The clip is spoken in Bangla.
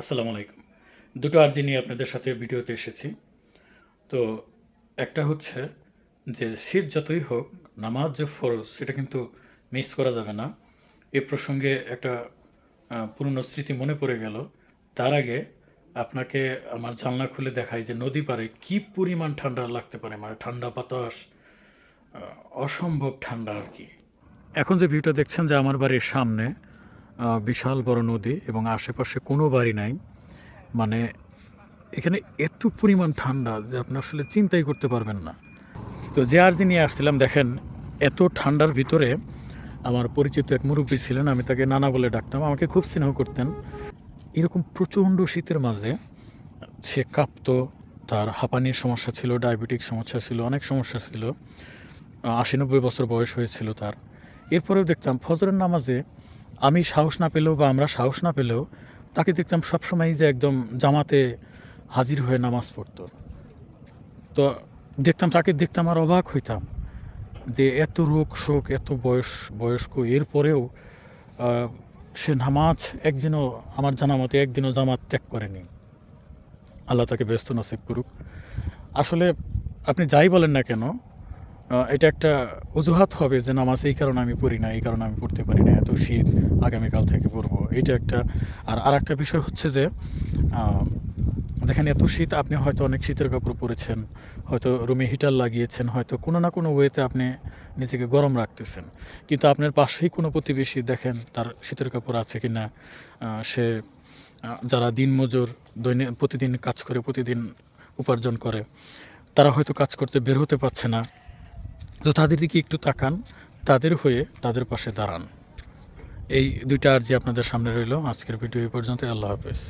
আসসালামু আলাইকুম। দুটো আর্জি নিয়ে আপনাদের সাথে ভিডিওতে এসেছি। তো একটা হচ্ছে যে শীত যতই হোক, নামাজ যে ফরজ, সেটা কিন্তু মিস করা যাবে না। এ প্রসঙ্গে একটা পুরনো স্মৃতি মনে পড়ে গেল। তার আগে আপনাকে আমার জানলা খুলে দেখাই যে নদী পারে কি পরিমাণ ঠান্ডা লাগতে পারে। মানে ঠান্ডা বাতাস অসম্ভব ঠান্ডা আর কি। এখন যে ভিউটা দেখছেন যে আমার বাড়ির সামনে বিশাল বড় নদী এবং আশেপাশে কোনো বাড়ি নাই। মানে এখানে এত পরিমাণ ঠান্ডা যে আপনি আসলে চিন্তাই করতে পারবেন না। তো যে আর্জি নিয়ে আসছিলাম, দেখেন, এত ঠান্ডার ভিতরে আমার পরিচিত এক মুরব্বী ছিলেন, আমি তাকে নানা বলে ডাকতাম, আমাকে খুব স্নেহ করতেন। এরকম প্রচণ্ড শীতের মাঝে সে কাঁপতো, তার হাঁপানির সমস্যা ছিল, ডায়াবেটিক সমস্যা ছিল, অনেক সমস্যা ছিল। আশি নব্বই বছর বয়স হয়েছিল তার। এরপরেও দেখতাম, ফজরের নামাজে আমি সাহস না পেলেও বা আমরা সাহস না পেলেও তাকে দেখতাম সবসময় যে একদম জামাতে হাজির হয়ে নামাজ পড়তো। তো দেখতাম, তাকে দেখতাম আর অবাক হইতাম যে এত রোগ শোক, এত বয়স, বয়স্ক, এরপরেও সে নামাজ একদিনও, আমার জানা মতে একদিনও জামাত ত্যাগ করেনি। আল্লাহ তাকে ব্যস্ত নসিব করুক। আসলে আপনি যাই বলেন না কেন এটা একটা অজুহাত হবে যে নামাজ এই কারণে আমি পড়ি না, এই কারণে আমি পড়তে পারি না, এত শীত, আগামীকাল থেকে পড়ব। এটা একটা, আর আর একটা বিষয় হচ্ছে যে দেখেন এত শীত, আপনি হয়তো অনেক শীতের কাপড় পরেছেন, হয়তো রুমে হিটার লাগিয়েছেন, হয়তো কোনো না কোনো ওয়েতে আপনি নিজেকে গরম রাখতেছেন। কিন্তু আপনার পাশেই কোনো প্রতিবেশী দেখেন তার শীতের কাপড় আছে কি না সে যারা দিনমজুর দৈনিক প্রতিদিন কাজ করে, প্রতিদিন উপার্জন করে, তারা হয়তো কাজ করতে বের হতে পারছে না। তো তাদের দিকে একটু তাকান, তাদের হয়ে তাদের পাশে দাঁড়ান। এই দুইটা আর্জি আপনাদের সামনে রইল। আজকের ভিডিও এই পর্যন্ত আল্লাহ হাফেজ।